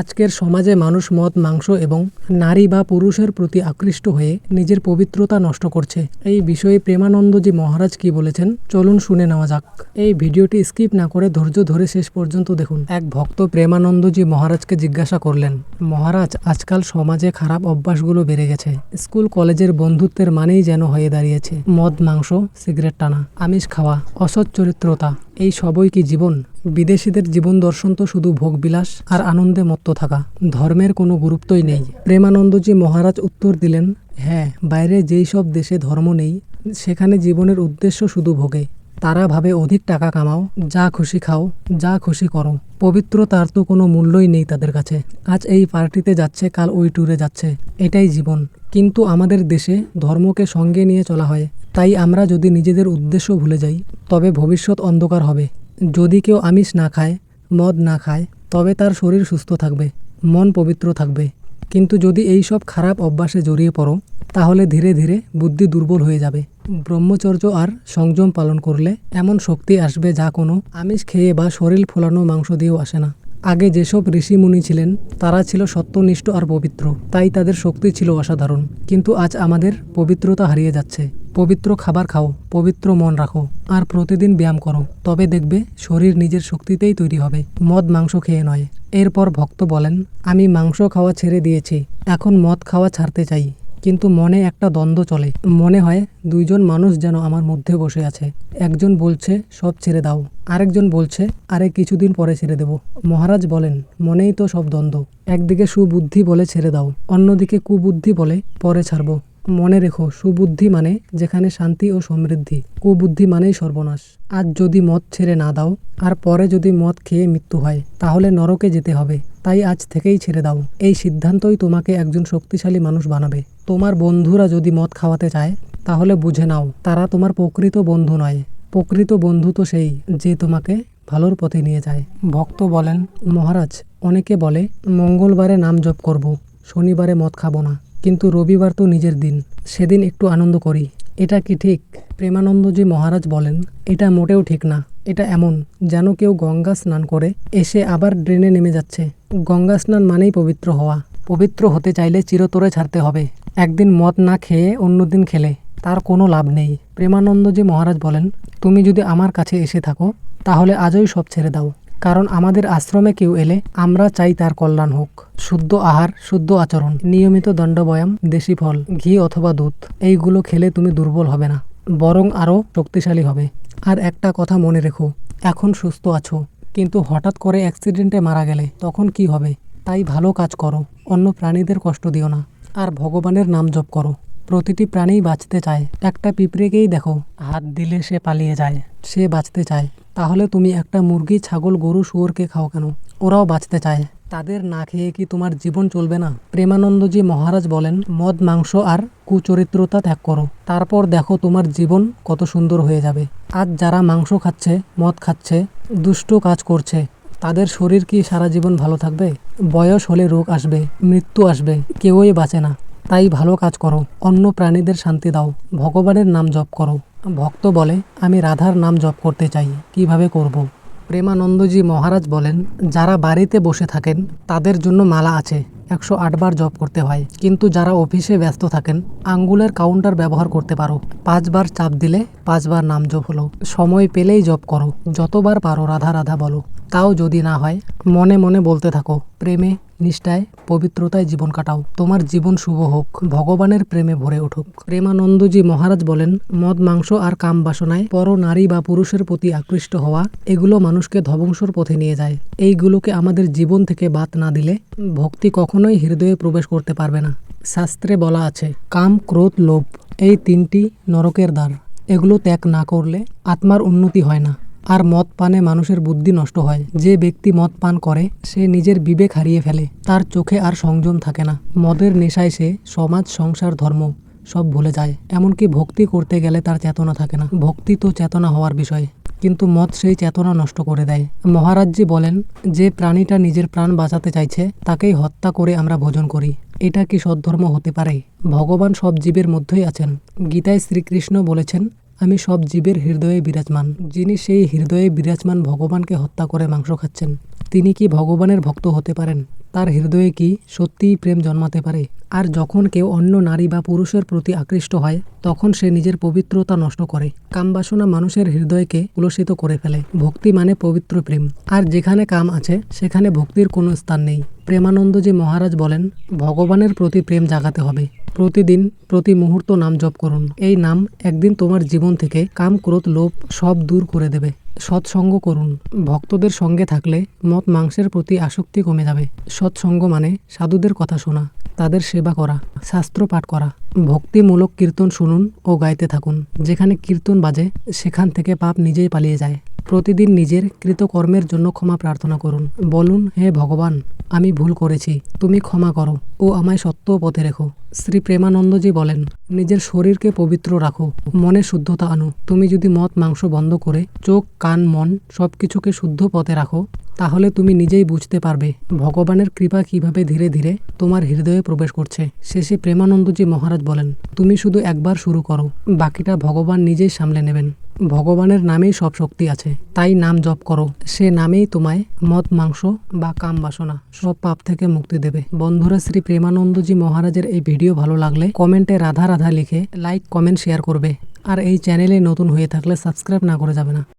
আজকের সমাজে মানুষ মদ, মাংস এবং নারী বা পুরুষের প্রতি আকৃষ্ট হয়ে নিজের পবিত্রতা নষ্ট করছে। এই বিষয়ে প্রেমানন্দজি মহারাজ কি বলেছেন, চলুন শুনে নেওয়া যাক। এই ভিডিওটি স্কিপ না করে ধৈর্য ধরে শেষ পর্যন্ত দেখুন। এক ভক্ত প্রেমানন্দজি মহারাজকে জিজ্ঞাসা করলেন, মহারাজ, আজকাল সমাজে খারাপ অভ্যাসগুলো বেড়ে গেছে। স্কুল, কলেজের বন্ধুত্বের মানেই যেন হয়ে দাঁড়িয়েছে। মদ, মাংস, সিগারেট টানা, আমিষ খাওয়া, অসৎ চরিত্রতা, এই সবই কি জীবন? বিদেশিদের জীবন দর্শন তো শুধু ভোগবিলাস আর আনন্দে মত্ত থাকা। ধর্মের কোনো গুরুত্বই নেই। প্রেমানন্দজি মহারাজ উত্তর দিলেন হ্যাঁ বাইরে যেই সব দেশে ধর্ম নেই, সেখানে জীবনের উদ্দেশ্য শুধু ভোগে। তারা ভাবে অধিক টাকা কামাও, যা খুশি খাও, যা খুশি করো। পবিত্রতার তো কোনো মূল্যই নেই তাদের কাছে। আজ এই পার্টিতে যাচ্ছে, কাল ওই ট্যুরে যাচ্ছে। এটাই জীবন। কিন্তু আমাদের দেশে ধর্মকে সঙ্গে নিয়ে চলা হয়। তাই আমরা যদি নিজেদের উদ্দেশ্য ভুলে যাই, তবে ভবিষ্যৎ অন্ধকার হবে। যদি কেউ আমিষ না খায়, মদ না খায়, তবে তার শরীর সুস্থ থাকবে, মন পবিত্র থাকবে। কিন্তু যদি এই সব খারাপ অভ্যাসে জড়িয়ে পড়ো, তাহলে ধীরে ধীরে বুদ্ধি দুর্বল হয়ে যাবে। ব্রহ্মচর্য আর সংযম পালন করলে এমন শক্তি আসবে যা কোনো আমিষ খেয়ে বা শরীর ফোলানো মাংস দিয়েও আসে না। আগে যেসব ঋষি মুনি ছিলেন, তারা ছিল সত্যনিষ্ঠ আর পবিত্র। তাই তাদের শক্তি ছিল অসাধারণ। কিন্তু আজ আমাদের পবিত্রতা হারিয়ে যাচ্ছে। পবিত্র খাবার খাও, পবিত্র মন রাখো, আর প্রতিদিন ব্যায়াম করো। তবে দেখবে, শরীর নিজের শক্তিতেই তৈরি হবে। মদ, মাংস খেয়ে নয়। এরপর ভক্ত বলেন, আমি মাংস খাওয়া ছেড়ে দিয়েছি। এখন মদ খাওয়া ছাড়তে চাই। কিন্তু মনে একটা দ্বন্দ্ব চলে। মনে হয় দুইজন মানুষ যেন আমার মধ্যে বসে আছে। একজন বলছে, সব ছেড়ে দাও। আরেকজন বলছে, আরে কিছুদিন পরে ছেড়ে দেব। মহারাজ বলেন, মনেই তো সব দ্বন্দ্ব। একদিকে সুবুদ্ধি বলে ছেড়ে দাও, অন্যদিকে কুবুদ্ধি বলে পরে ছাড়বো। মনে রেখো, সুবুদ্ধি মানে যেখানে শান্তি ও সমৃদ্ধি। কুবুদ্ধি মানেই সর্বনাশ। আজ যদি মদ ছেড়ে না দাও, আর পরে যদি মদ খেয়ে মৃত্যু হয়, তাহলে নরকে যেতে হবে। তাই আজ থেকেই ছেড়ে দাও। এই সিদ্ধান্তই তোমাকে একজন শক্তিশালী মানুষ বানাবে। তোমার বন্ধুরা যদি মদ খাওয়াতে চায়, তাহলে বুঝে নাও, তারা তোমার প্রকৃত বন্ধু নয়। প্রকৃত বন্ধু তো সেই যে তোমাকে ভালোর পথে নিয়ে যায়। ভক্ত বলেন, মহারাজ, অনেকে বলে, মঙ্গলবারে নাম জপ করব, শনিবারে মদ খাব না। কিন্তু রবিবার তো নিজের দিন, সেদিন একটু আনন্দ করি। এটা কি ঠিক? প্রেমানন্দজি মহারাজ বলেন, এটা মোটেও ঠিক না। এটা এমন, যেন কেউ গঙ্গা স্নান করে, এসে আবার ড্রেনে নেমে যাচ্ছে। গঙ্গা স্নান মানেই পবিত্র হওয়া। পবিত্র হতে চাইলে চিরতরে ছাড়তে হবে। একদিন মদ না খেয়ে অন্যদিন খেলে, তার কোনো লাভ নেই। প্রেমানন্দজি মহারাজ বলেন, তুমি যদি আমার কাছে এসে থাকো, তাহলে আজই সব ছেড়ে দাও। কারণ আমাদের আশ্রমে কেউ এলে আমরা চাই তার কল্যাণ হোক। শুদ্ধ আহার, শুদ্ধ আচরণ, নিয়মিত দণ্ডবয়াম দেশি ফল, ঘি অথবা দুধ, এইগুলো খেলে তুমি দুর্বল হবে না, বরং আরও শক্তিশালী হবে। আর একটা কথা মনে রেখো, এখন সুস্থ আছো, কিন্তু হঠাৎ করে অ্যাক্সিডেন্টে মারা গেলে তখন কি হবে? তাই ভালো কাজ করো, অন্য প্রাণীদের কষ্ট দিও না। আর ভগবানের নাম জপ করো। প্রতিটি প্রাণীই বাঁচতে চায়। একটা পিঁপড়েকেই দেখো, হাত দিলে সে পালিয়ে যায়। সে বাঁচতে চায়। তাহলে তুমি একটা মুরগি, ছাগল, গরু, শুয়োরকে খাও কেন? ওরাও বাঁচতে চায়। তাদের না খেয়ে কি তোমার জীবন চলবে না? প্রেমানন্দজি মহারাজ বলেন, মদ, মাংস আর কুচরিত্রতা ত্যাগ করো। তারপর দেখো তোমার জীবন কত সুন্দর হয়ে যাবে। আজ যারা মাংস খাচ্ছে, মদ খাচ্ছে, দুষ্ট কাজ করছে তাদের শরীর কি সারা জীবন ভালো থাকবে? বয়স হলে রোগ আসবে, মৃত্যু আসবে, কেউই বাঁচে না। তাই ভালো কাজ করো, অন্য প্রাণীদের শান্তি দাও, ভগবানের নাম জপ করো। ভক্ত বলে, আমি রাধার নাম জপ করতে চাই, কীভাবে করব। প্রেমানন্দজি মহারাজ বলেন, যারা বাড়িতে বসে থাকেন, তাদের জন্য মালা আছে। একশো আটবার জব করতে হয়। কিন্তু যারা অফিসে ব্যস্ত থাকেন, আঙ্গুলের কাউন্টার ব্যবহার করতে পারো। পাঁচবার চাপ দিলে পাঁচবার নাম জপ হলো। সময় পেলেই জব করো। যতবার পারো রাধা রাধা বলো। তাও যদি না হয়, মনে মনে বলতে থাকো। প্রেমে, নিষ্ঠায়, পবিত্রতায় জীবন কাটাও। তোমার জীবন শুভ হোক, ভগবানের প্রেমে ভরে উঠুক। প্রেমানন্দজি মহারাজ বলেন, মদ, মাংস আর কাম বাসনায় পর নারী বা পুরুষের প্রতি আকৃষ্ট হওয়া, এগুলো মানুষকে ধ্বংসর পথে নিয়ে যায়। এইগুলোকে আমাদের জীবন থেকে বাদ না দিলে ভক্তি কখনোই হৃদয়ে প্রবেশ করতে পারবে না। শাস্ত্রে বলা আছে, কাম, ক্রোধ, লোভ, এই তিনটি নরকের দ্বার। এগুলো ত্যাগ না করলে আত্মার উন্নতি হয় না। আর মদ পানে মানুষের বুদ্ধি নষ্ট হয়। যে ব্যক্তি মদ পান করে, সে নিজের বিবেক হারিয়ে ফেলে। তার চোখে আর সংযম থাকে না। মদের নেশায় সে সমাজ, সংসার, ধর্ম সব ভুলে যায়। এমনকি ভক্তি করতে গেলে তার চেতনা থাকে না। ভক্তি তো চেতনা হওয়ার বিষয়। কিন্তু মদ সেই চেতনা নষ্ট করে দেয়। মহারাজজি বলেন, যে প্রাণীটা নিজের প্রাণ বাঁচাতে চাইছে, তাকেই হত্যা করে আমরা ভোজন করি। এটা কি সদ্ধর্ম হতে পারে? ভগবান সব জীবের মধ্যেই আছেন। গীতায় শ্রীকৃষ্ণ বলেছেন আমি সব জীবের হৃদয়ে বিরাজমান। যিনি সেই হৃদয়ে বিরাজমান ভগবানকে হত্যা করে মাংস খাচ্ছেন, তিনি কি ভগবানের ভক্ত হতে পারেন? তার হৃদয়ে কি সত্যিই প্রেম জন্মাতে পারে? আর যখন কেউ অন্য নারী বা পুরুষের প্রতি আকৃষ্ট হয়, তখন সে নিজের পবিত্রতা নষ্ট করে। কামবাসনা মানুষের হৃদয়কে কুলসিত করে ফেলে। ভক্তি মানে পবিত্র প্রেম। আর যেখানে কাম আছে, সেখানে ভক্তির কোনো স্থান নেই। প্রেমানন্দজি মহারাজ বলেন, ভগবানের প্রতি প্রেম জাগাতে হবে। প্রতিদিন, প্রতি মুহূর্ত নাম জপ করুন। এই নাম একদিন তোমার জীবন থেকে কাম, ক্রোধ, লোভ সব দূর করে দেবে। সৎসঙ্গ করুন। ভক্তদের সঙ্গে থাকলে মত মাংসের প্রতি আসক্তি কমে যাবে। সৎসঙ্গ মানে সাধুদের কথা শোনা, তাদের সেবা করা, শাস্ত্র পাঠ করা। ভক্তিমূলক কীর্তন শুনুন ও গাইতে থাকুন। যেখানে কীর্তন বাজে, সেখান থেকে পাপ নিজেই পালিয়ে যায়। প্রতিদিন নিজের কৃতকর্মের জন্য ক্ষমা প্রার্থনা করুন। বলুন, হে ভগবান, আমি ভুল করেছি। তুমি ক্ষমা করো ও আমায় সত্য পথে রেখো। শ্রী প্রেমানন্দজি বলেন, নিজের শরীরকে পবিত্র রাখো, মনে শুদ্ধতা আনো। তুমি যদি মদ, মাংস বন্ধ করে চোখ, কান, মন সবকিছুকে শুদ্ধ পথে রাখো, তাহলে তুমি নিজেই বুঝতে পারবে ভগবানের কৃপা কীভাবে ধীরে ধীরে তোমার হৃদয়ে প্রবেশ করছে। শেষে প্রেমানন্দজি মহারাজ বলেন, তুমি শুধু একবার শুরু করো, বাকিটা ভগবান নিজেই সামলে নেবেন। ভগবানের নামেই সব শক্তি আছে। তাই নাম জপ করো। সে নামেই তোমায় মদ, মাংস বা কাম বাসনা সব পাপ থেকে মুক্তি দেবে। বন্ধুরা, শ্রী প্রেমানন্দজি মহারাজের এই ভিডিও ভালো লাগলে কমেন্টে রাধা রাধা লিখে লাইক, কমেন্ট, শেয়ার করবে। আর এই চ্যানেলে নতুন হয়ে থাকলে সাবস্ক্রাইব না করে যাবে না।